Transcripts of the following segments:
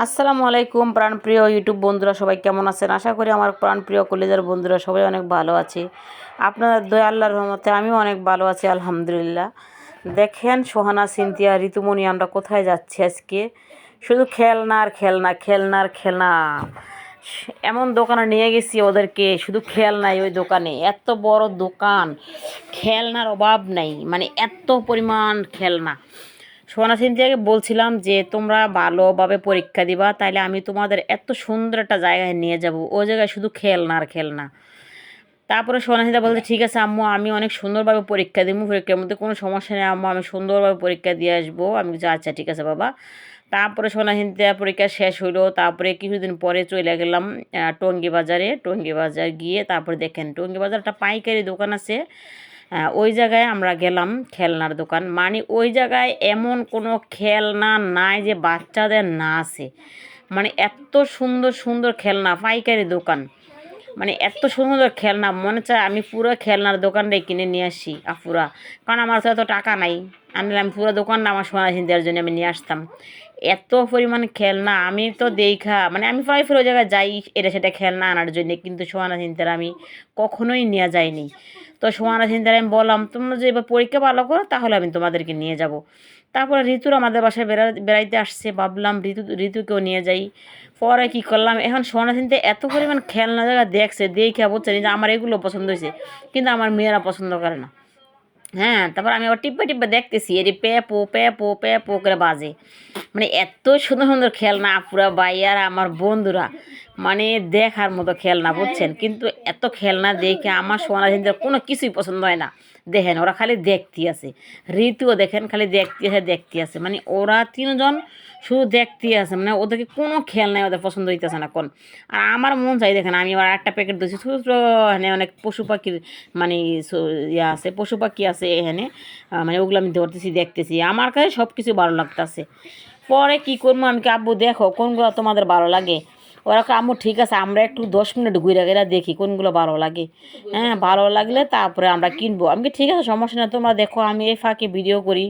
আসসালামু আলাইকুম, প্রাণপ্রিয় ইউটিউব বন্ধুরা, সবাই কেমন আছেন? আশা করি আমার প্রাণপ্রিয় কলেজের বন্ধুরা সবাই অনেক ভালো আছে। আপনাদের দয়া আল্লাহর রহমতে আমিও অনেক ভালো আছি, আলহামদুলিল্লাহ। দেখেন সোহানা, সিনথিয়া, ঋতুমণি, আমরা কোথায় যাচ্ছি আজকে? শুধু খেলনার খেলনা খেলনার খেলনা। এমন দোকানে নিয়ে গেছি ওদেরকে, শুধু খেলনাই ওই দোকানে। এত বড় দোকান, খেলনার অভাব নাই মানে এত পরিমাণ খেলনা। সোনা সিনথিয়াকে বলছিলাম যে, তোমরা ভালোভাবে পরীক্ষা দিবা, তাইলে আমি তোমাদের এত সুন্দর একটা জায়গায় নিয়ে যাব। ওই জায়গায় শুধু খেলনা আর খেলনা তারপরে সিনথিয়া বলছে, ঠিক আছে আম্মু, আমি অনেক সুন্দরভাবে পরীক্ষা দিব, পরীক্ষার মধ্যে কোনো সমস্যা নেই আম্মু, আমি সুন্দরভাবে পরীক্ষা দিয়ে আসব। আমি বলছি আচ্ছা ঠিক আছে বাবা। তারপরে সোনা পরীক্ষা শেষ হইল, তারপরে কিছুদিন পরে চলে গেলাম টঙ্গী বাজারে। টঙ্গী বাজার গিয়ে তারপরে দেখেন, টঙ্গি বাজার একটা পাইকারি দোকান আছে। ওই জায়গায় আমরা গেলাম খেলনার দোকান। মানে ওই জায়গায় এমন কোনো খেলনা নাই যে বাচ্চাদের না আছে। মানে এত সুন্দর সুন্দর খেলনা, পাইকারি দোকান। মানে এত সুন্দর খেলনা, মনে চায় আমি পুরো খেলনার দোকানটাই কিনে নিয়ে আসি আপুরা। কারণ আমার তো এত টাকা নাই। আনলে আমি পুরো দোকানটা আমার সোনা দেওয়ার জন্য আমি নিয়ে আসতাম। এত পরিমাণ খেলনা, আমি তো দেখা মানে আমি প্রায় ফের ওই জায়গায় যাই, এটা সেটা খেলনা আনার জন্য, কিন্তু সোহানা চিন্তার আমি কখনোই নিয়ে যাইনি। তো সোহানা চিন্তার আমি বললাম, তোমরা যে এবার পরীক্ষা ভালো করো, তাহলে আমি তোমাদেরকে নিয়ে যাব। তারপরে ঋতুর আমাদের বাসায় বেড়া, বেড়াইতে আসছে, ভাবলাম ঋতু, ঋতুকেও নিয়ে যাই। পরে কী করলাম, এখন সোনা চিনতে এত পরিমাণ খেলনা জায়গা দেখছে, দেখে বুঝছে যে আমার এগুলো পছন্দ হয়েছে, কিন্তু আমার মেয়েরা পছন্দ করে না। হ্যাঁ তারপর আমি আবার টিপ্পে টিপ্পে দেখতেছি, এটি প্যাপো প্যাপো প্যাপো করে বাজে। মানে এত সুন্দর সুন্দর খেলনা পুরা আর আমার বন্ধুরা। মানে দেখার মতো খেলনা, বুঝছেন? কিন্তু এত খেলনা দেখে আমার সোনা কোনো কিছুই পছন্দ হয় না। দেখেন, ওরা খালি দেখতে আছে ঋতুও দেখেন, খালি দেখতে আছে দেখতে আছে মানে ওরা তিনজন শুধু দেখতে আছে মানে ওদেরকে কোনো খেলনাই ওদের পছন্দ হইতেছে না কোন আর আমার মন চাই, দেখেন, আমি আবার একটা প্যাকেট দিয়েছি ছোটো এখানে অনেক পশু পাখির মানে ইয়ে আছে, পশু পাখি আছে এখানে। মানে ওগুলো আমি ধরতেছি, দেখতেছি। আমার কাছে সব কিছু ভালো লাগতেছে। পরে কি করব? আমি আব্বু, দেখো কোনগুলো তোমাদের ভালো লাগে? ওরা আম্মু, ঠিক আছে, আমরা একটু দশ মিনিট ঘুরে গেলে দেখি কোনগুলো ভালো লাগে। হ্যাঁ ভালো লাগলে তারপরে আমরা কিনবো। আমি ঠিক আছে, সমস্যা নেই, তোমরা দেখো, আমি এই ফাঁকে ভিডিও করি।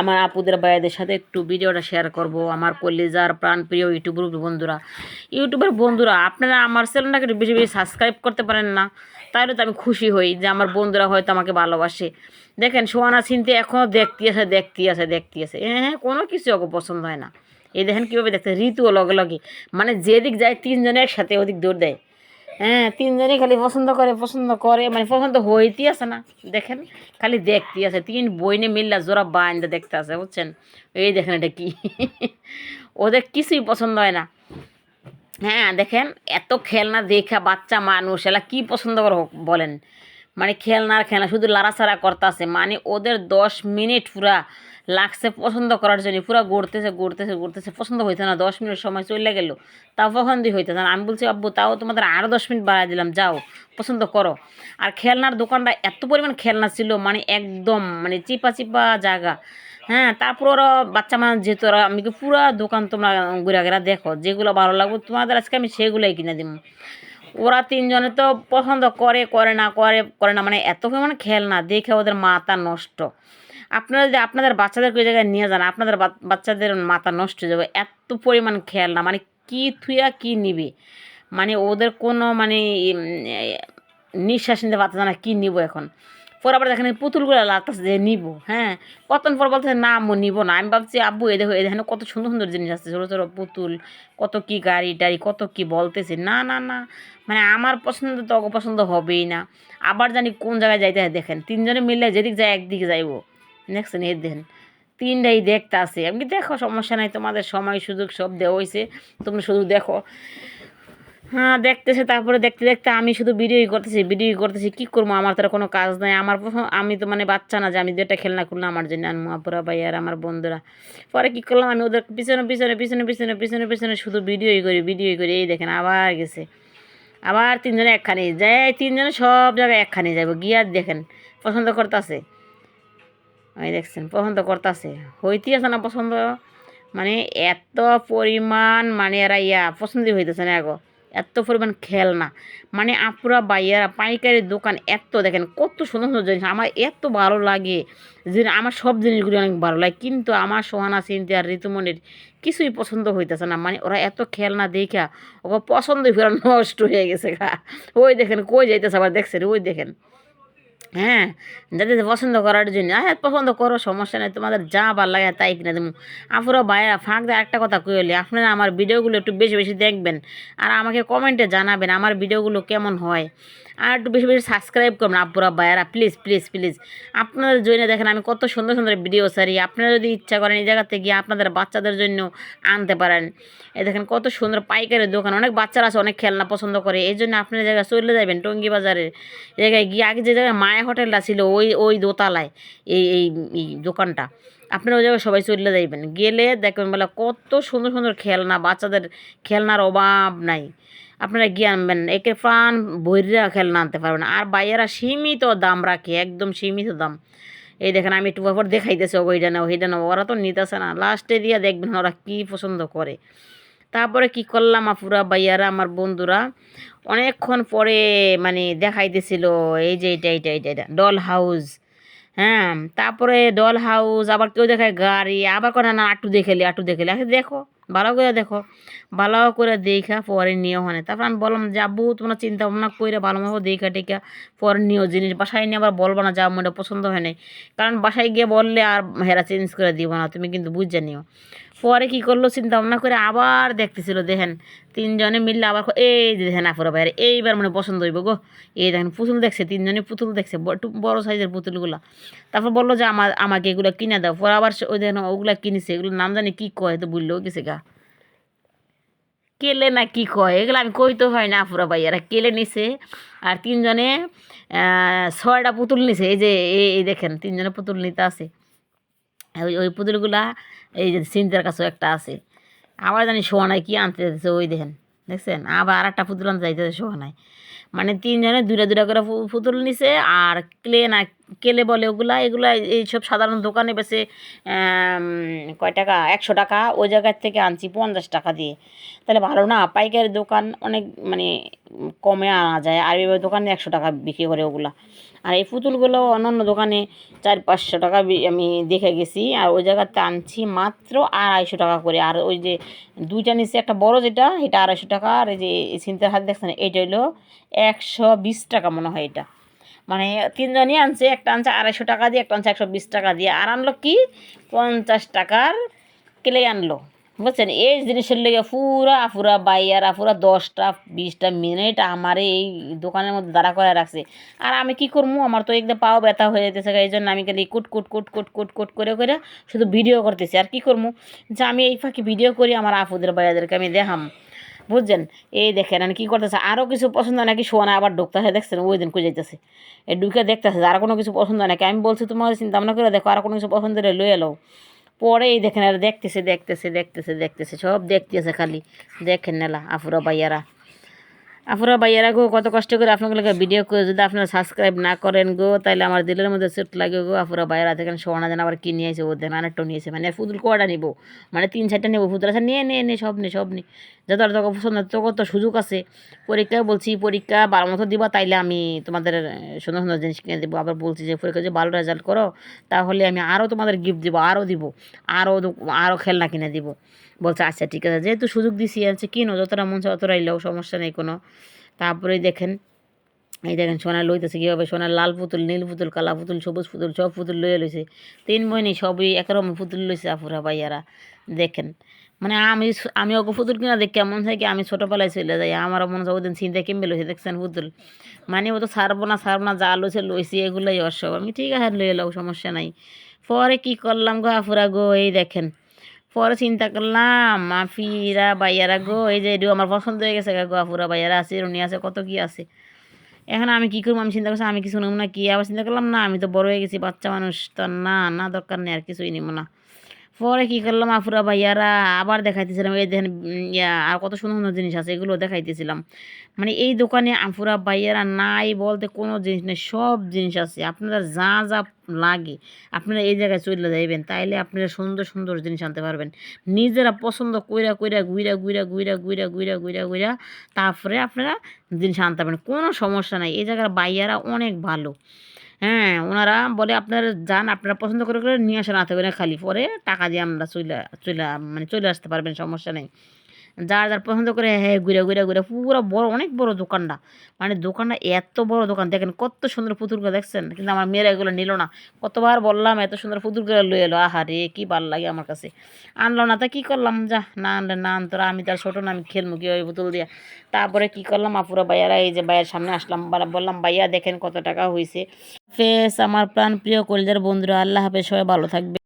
আমার আপুদের ভাইয়াদের সাথে একটু ভিডিওটা শেয়ার করব। আমার কলিজার প্রাণপ্রিয় ইউটিউবের বন্ধুরা। ইউটিউবের বন্ধুরা, আপনারা আমার চ্যানেলটাকে বেশি বেশি সাবস্ক্রাইব করতে পারেন না। তাহলে তো আমি খুশি হই যে আমার বন্ধুরা হয়তো আমাকে ভালোবাসে। দেখেন সোয়ানা চিনতে এখনও দেখতে আছে দেখতে আছে দেখতে আছে হ্যাঁ হ্যাঁ কোনো কিছু ওকে পছন্দ হয় না। এই দেখেন কীভাবে দেখতে ঋতুও লগে লগে। মানে যেদিক যায়, তিনজনে একসাথে ওদিক দৌড় দেয়। হ্যাঁ তিনজনই খালি পছন্দ করে পছন্দ করে মানে পছন্দ হইতে আছে না। দেখেন, খালি দেখতে আছে তিন বইনে মিল্লা জোড়া বাইন্দা দেখতে আছে বুঝছেন? এই দেখেন এটা কি? ওদের কিছুই পছন্দ হয় না। হ্যাঁ দেখেন এত খেলনা দেখা বাচ্চা মানুষ এলা কি পছন্দ করে বলেন। মানে খেলনার খেলনা, শুধু লাড়াচাড়া করতেছে। মানে ওদের দশ মিনিট পুরা লাগছে পছন্দ করার জন্য, পুরা গড়তেছে গড়তেছে গড়তেছে, পছন্দ হইতে না। দশ মিনিট সময় চলে গেল, তাও পছন্দই হইতে না আমি বলছি, আব্বু, তাও তোমাদের আরও দশ মিনিট বাড়াই দিলাম, যাও, পছন্দ করো। আর খেলনার দোকানটা এত পরিমাণ খেলনা ছিল মানে একদম মানে চিপা চিপা জায়গা। হ্যাঁ তারপর ওরা বাচ্চা মানুষ যেহেতু ওরা, আমি কি পুরা দোকান তোমরা ঘুরে ঘেরা দেখো, যেগুলো ভালো লাগবে, তোমাদের আজকে আমি সেগুলোই কিনে দিব। ওরা তিনজনে তো পছন্দ করে করে না করে করে না মানে এত পরিমাণে খেলনা দেখে ওদের মাথা নষ্ট। আপনারা যদি আপনাদের বাচ্চাদেরকে ওই জায়গায় নিয়ে যান, আপনাদের বাচ্চাদের মাথা নষ্ট হয়ে যাবে, এত পরিমাণ খেলনা মানে কি থুয়া কি নিবে? মানে ওদের কোনো মানে নিঃশ্বাস নিতে পারতেছে না, কী নিব এখন? পরে আবার দেখেন পুতুলগুলো লাগতেছে যে নিবো হ্যাঁ? কতক্ষণ পর বলতেছে, না, আম্মু, নিব না। আমি ভাবছি, আব্বু এ দেখো এ দেখেন কত সুন্দর সুন্দর জিনিস আছে, ছোটো ছোটো পুতুল, কত কি গাড়ি টাড়ি, কত কি বলতেছে। না না না মানে আমার পছন্দ তো অপছন্দ হবেই না। আবার জানি কোন জায়গায় যাইতে দেখেন, তিনজনে মিলে যেদিক যায় একদিকে যাইবো। দেখছেন, এই দেখেন, তিনটাই দেখতে আসে আমি দেখো, সমস্যা নাই, তোমাদের সময়, সুযোগ সব দেওয়া হয়েছে তোমরা শুধু দেখো। হ্যাঁ দেখতেছে, তারপরে দেখতে দেখতে আমি শুধু ভিডিওই করতেছি ভিডিওই করতেছি, কী করব? আমার তো আর কোনো কাজ নাই। আমার আমি তো মানে বাচ্চা না যে, আমি দুটা খেলনা করলাম আমার জন্য, আর মহাপুরা ভাই আর আমার বন্ধুরা। পরে কী করলাম, আমি ওদের পিছনে পিছনে পিছনে পিছনে পিছনে পিছনে শুধু ভিডিওই করি ভিডিওই করি, এই দেখেন আবার গেছে। আবার তিনজনে একখানে যায় তিনজনে সব জায়গায় একখানে যাব গিয়ে দেখেন, পছন্দ করতেছে। ওই দেখছেন, পছন্দ করতেছে। হইতে আছে না পছন্দ? মানে এত পরিমাণ মানে এরা ইয়া, পছন্দই হইতেছে না এগো এত পরিমাণ খেলনা মানে আপুরা বাইয়ারা পাইকারি দোকান এত দেখেন, কত সুন্দর সুন্দর জিনিস। আমার এত ভালো লাগে যে আমার সব জিনিসগুলি অনেক ভালো লাগে। কিন্তু আমার সোহানা চিন্তা আর ঋতুমণির কিছুই পছন্দ হইতেছে না। মানে ওরা এত খেলনা দেখা ওকে পছন্দই ফেরা নষ্ট হয়ে গেছে ওই দেখেন, কই যাইতেছে আবার দেখছেন? ওই দেখেন। হ্যাঁ যাদের পছন্দ করার জন্য। হ্যাঁ পছন্দ করো, সমস্যা নেই, তোমাদের যা ভালো লাগে তাই কিনে দেবো। আপুরা বাইরা ফাঁক দিয়ে, একটা কথা কইলে আপনারা আমার ভিডিওগুলো একটু বেশি বেশি দেখবেন আর আমাকে কমেন্টে জানাবেন আমার ভিডিওগুলো কেমন হয়। আর একটু বেশি বেশি সাবস্ক্রাইব করবেন আপুরা বাইরা প্লিজ প্লিজ প্লিজ। আপনাদের জন্য দেখেন আমি কত সুন্দর সুন্দর ভিডিও সারি আপনারা যদি ইচ্ছা করেন এই জায়গাতে গিয়ে আপনাদের বাচ্চাদের জন্য আনতে পারেন। এ দেখেন কত সুন্দর পাইকারি দোকান, অনেক বাচ্চারা আছে, অনেক খেলনা পছন্দ করে, এই জন্য আপনার জায়গায় চলে যাবেন টঙ্গি বাজারে জায়গায় গিয়ে আগে যে জায়গায় মায়া হোটেলটা ছিল ওই ওই দোতলায়, এই এই দোকানটা। আপনারা ওই জায়গায় সবাই চলে যাইবেন। গেলে দেখবেন বলে কত সুন্দর সুন্দর খেলনা, বাচ্চাদের খেলনার অভাব নাই। আপনারা গিয়ে আনবেন, একে প্রাণ বইরা খেলনা আনতে পারবেন। আর বাইরেরা সীমিত দাম রাখে, একদম সীমিত দাম। এই দেখেন, আমি একটু পর দেখাইতেছি ওইটা না ওইটা না ওরা তো নিতেছে না। লাস্টে দিয়ে দেখবেন ওরা কী পছন্দ করে। তারপরে কি করলাম আপুরা বাইয়ারা আমার বন্ধুরা? অনেকক্ষণ পরে মানে দেখাইতেছিল, এই যে এটা এটা এটা এটা ডল হাউস হ্যাঁ? তারপরে ডল হাউস আবার কেউ দেখায় গাড়ি, আবার করে না আটু দেখেলি আটু দেখেলি আচ্ছা দেখো, ভালো করে দেখো, ভালো করে দেখা, পরে নিয়ে ওখানে তারপর আমি বললাম যাব তোমরা চিন্তা ভাবনা করে ভালো মতো দেখা, টেকা, পরে নিও জিনিস। বাসায় নিয়ে আবার বলব না যা মনে পছন্দ হয় নাই। কারণ বাসায় গিয়ে বললে আর হেরা চেঞ্জ করে দিব না, তুমি কিন্তু বুঝে নিও। পরে কি করল চিন্তা ভাবনা করে আবার দেখতেছিল, দেখেন তিনজনে মিললে আবার এই যে দেখেন আফুরা বাইরে এইবার মানে পছন্দ হইব গো। এই দেখেন পুতুল দেখছে, তিনজনে পুতুল দেখছে একটু বড় সাইজের পুতুলগুলা। তারপর বলল যে আমার আমাকে এগুলো কিনে দাও। পরে আবার ওই দেখেন ওগুলো কিনেছে, এগুলোর নাম জানি কী কয়, তো বললেও গেছে গা। কেলে না কি কয়, এগুলো আমি কইতে হয় না আফুরা ভাইয়ারা কেলে নিছে? আর তিনজনে ছয়টা পুতুল নিছে, এই যে এই দেখেন তিনজনে পুতুল নিতে আছে। ওই ওই পুতুলগুলা এই যে সিন্তের কাছেও একটা আছে। আবার জানি শোয়া নাই, কী আনতে যাচ্ছে ওই দেখেন, দেখছেন? আবার আর একটা পুতুল আনতে যাইতে শোয়া নাই। মানে তিনজনে দূরে দূরে করে পুতুল নিছে, আর ক্লে না কেলে বলে ওগুলা? এগুলা এইসব সাধারণ দোকানে বেছে কয় টাকা? একশো টাকা। ওই জায়গার থেকে আনছি পঞ্চাশ টাকা দিয়ে। তাহলে ভালো না? পাইকারি দোকান অনেক মানে কমে আনা যায়। আর এবার দোকানে একশো টাকা বিক্রি করে ওগুলা। আর এই পুতুলগুলো অন্যান্য দোকানে চার, পাঁচশো টাকা আমি দেখে গেছি। আর ওই জায়গাতে আনছি মাত্র আড়াইশো টাকা করে। আর ওই যে দুইটা নিচে একটা বড় যেটা, এটা আড়াইশো টাকা। আর এই যে চিন্তার হাত দেখছেন এটা হইল একশো বিশ টাকা মনে হয় এটা। মানে তিনজনই আনছে, একটা আনছে আড়াইশো টাকা দিয়ে, একটা আনছে একশো বিশ টাকা দিয়ে। আর আনলো কি? পঞ্চাশ টাকার কেলে আনলো। বুঝছেন? এই জিনিসের লেগে পুরা পুরা বাইয়ারা, পুরা দশটা, বিশটা মিনিট আমার এই দোকানের মধ্যে দাঁড়া করে রাখছে। আর আমি কি করব? আমার তো একদম পাও ব্যথা হয়ে যেতেছে এই জন্য আমি খালি কুট কুট কুট কুট কুট কুট করে করে শুধু ভিডিও করতেছি। আর কি করব? যে আমি এই ফাঁকি ভিডিও করি আমার আপুদের বাইয়াদেরকে আমি দেখাম। বুঝছেন? এই দেখেন আমি কী করতেছে? আরও কিছু পছন্দ নাকি শোনা আবার ঢুকতেছে দেখছেন? ওই দিন যাইতেছে এ ঢুকে দেখতেছে আর কোনো কিছু পছন্দ নাকি? আমি বলছি তোমার চিন্তা ভাবনা করে দেখো, আর কোনো কিছু পছন্দ হলে লয়ে এলো পরে এই দেখেন, আর দেখতেছে দেখতেছে দেখতেছে দেখতেছে, সব দেখতেছে খালি। দেখেন নেলা, আফুরা ভাইয়ারা। আফুরা ভাইয়ারা গো কত কষ্ট করে আপনাগুলোকে ভিডিও করে, যদি আপনারা সাবস্ক্রাইব না করেন গো তাহলে আমার দিলের মধ্যে সেট লাগে গো। আফুরা ভাইয়ারা দেখেন সোনা যেন আবার কি নিয়েছে ও দেখেন আরেকটা নিয়েছে মানে ফুতুল কটা নিবো? মানে তিন চারটা নেব ফুতুল আছে নিয়ে নিয়ে নে সব নে সব নে। যত আর তোকে পছন্দ, তোকে তো সুযোগ আছে। পরীক্ষা বলছি, পরীক্ষা ভালো মতো দিবা, তাইলে আমি তোমাদের সুন্দর সুন্দর জিনিস কিনে দেবো। আবার বলছি যে, পরীক্ষা যদি ভালো রেজাল্ট করো, তাহলে আমি আরও তোমাদের গিফট দিব আরও দিব আরও আরও খেলনা কিনে দিব। বলছে আচ্ছা ঠিক আছে, যেহেতু সুযোগ দিছি আছে কিনো, যতটা মন ততটাই লোক সমস্যা নেই কোনো। তারপরে দেখেন, এই দেখেন সোনার লইতেছে কীভাবে, সোনার লাল পুতুল, নীল পুতুল, কালা পুতুল, সবুজ পুতুল, সব পুতুল লইয়া লইছে। তিন বইনি, সবই একরকম পুতুল লইছে আপুরা, ভাইয়ারা, দেখেন। মানে আমি আমি ওকে পুতুল কিনা দেখ কেমন হয় কি আমি ছোটোবেলায় চলে যাই, আমারও মনে হয় ওদিন চিন্তা কিনবে লইছে, দেখছেন পুতুল? মানে ও তো ছাড়বো না ছাড়বো না, যা লইছে লইছি, এগুলোই অসব আমি ঠিক আছে, লইয়ে এলাও সমস্যা নাই। পরে কি করলাম গো আফুরা গো, এই দেখেন পরে চিন্তা করলাম মাফিরা বাইয়ারা গো, এই যে এটিও আমার পছন্দ হয়ে গেছে গো গোয়াফুরা বাইয়ারা আছে, রুনি আছে, কত কি আছে। এখন আমি কী করব, আমি চিন্তা করছি আমি কিছু নেব না, কি? আবার চিন্তা করলাম, না, আমি তো বড় হয়ে গেছি, বাচ্চা মানুষ, তো না না দরকার নেই, আর কিছুই নিব না। পরে কী করলাম, আফুরা ভাইয়ারা আবার দেখাইতেছিলাম, এই দেখেন আর কত সুন্দর সুন্দর জিনিস আছে, এগুলো দেখাইতেছিলাম। মানে এই দোকানে আফুরা ভাইয়ারা নাই বলতে কোনো জিনিস নেই, সব জিনিস আছে। আপনারা যা যা লাগে, আপনারা এই জায়গায় চলে যাইবেন, তাইলে আপনারা সুন্দর সুন্দর জিনিস আনতে পারবেন। নিজেরা পছন্দ কইরা কইরা গুইরা গুইরা গুইরা গুইরা গুইরা গুইরা গুইরা তারপরে আপনারা জিনিস আনতে পারবেন, কোনো সমস্যা নাই। এই জায়গার বাইয়ারা অনেক ভালো। হ্যাঁ ওনারা বলে আপনারা যান, আপনারা পছন্দ করে করে নিয়ে আসেন হাতে করে খালি। পরে টাকা দিয়ে আমরা চলে চলে মানে চলে আসতে পারবেন, সমস্যা নেই। যার যার পছন্দ করে হ্যাঁ ঘুরে ঘুরে ঘুরে। পুরো বড়, অনেক বড় দোকানটা। মানে দোকানটা এত বড় দোকান। দেখেন কত সুন্দর পুতুলগুলো দেখছেন? কিন্তু আমার মেয়েরা এগুলো নিল না। কতবার বললাম, এত সুন্দর পুতুলগুলো লয়ে এলো। আহা রে, কী ভালো লাগে আমার কাছে। আনলো না তা কী করলাম? যা, না আনলে না আনতোরা আমি তার ছোটো না, আমি খেলব কি ওই পুতুল দিয়ে। তারপরে কী করলাম? আপুরা ভাইয়ারা এই যে ভাইয়ের সামনে আসলাম। বললাম, ভাইয়া, দেখেন কত টাকা হয়েছে ফেস আমার প্রাণ প্রিয় কলিজার বন্ধুরা, আল্লাহ হাফেজ, সবাই ভালো থাকবে।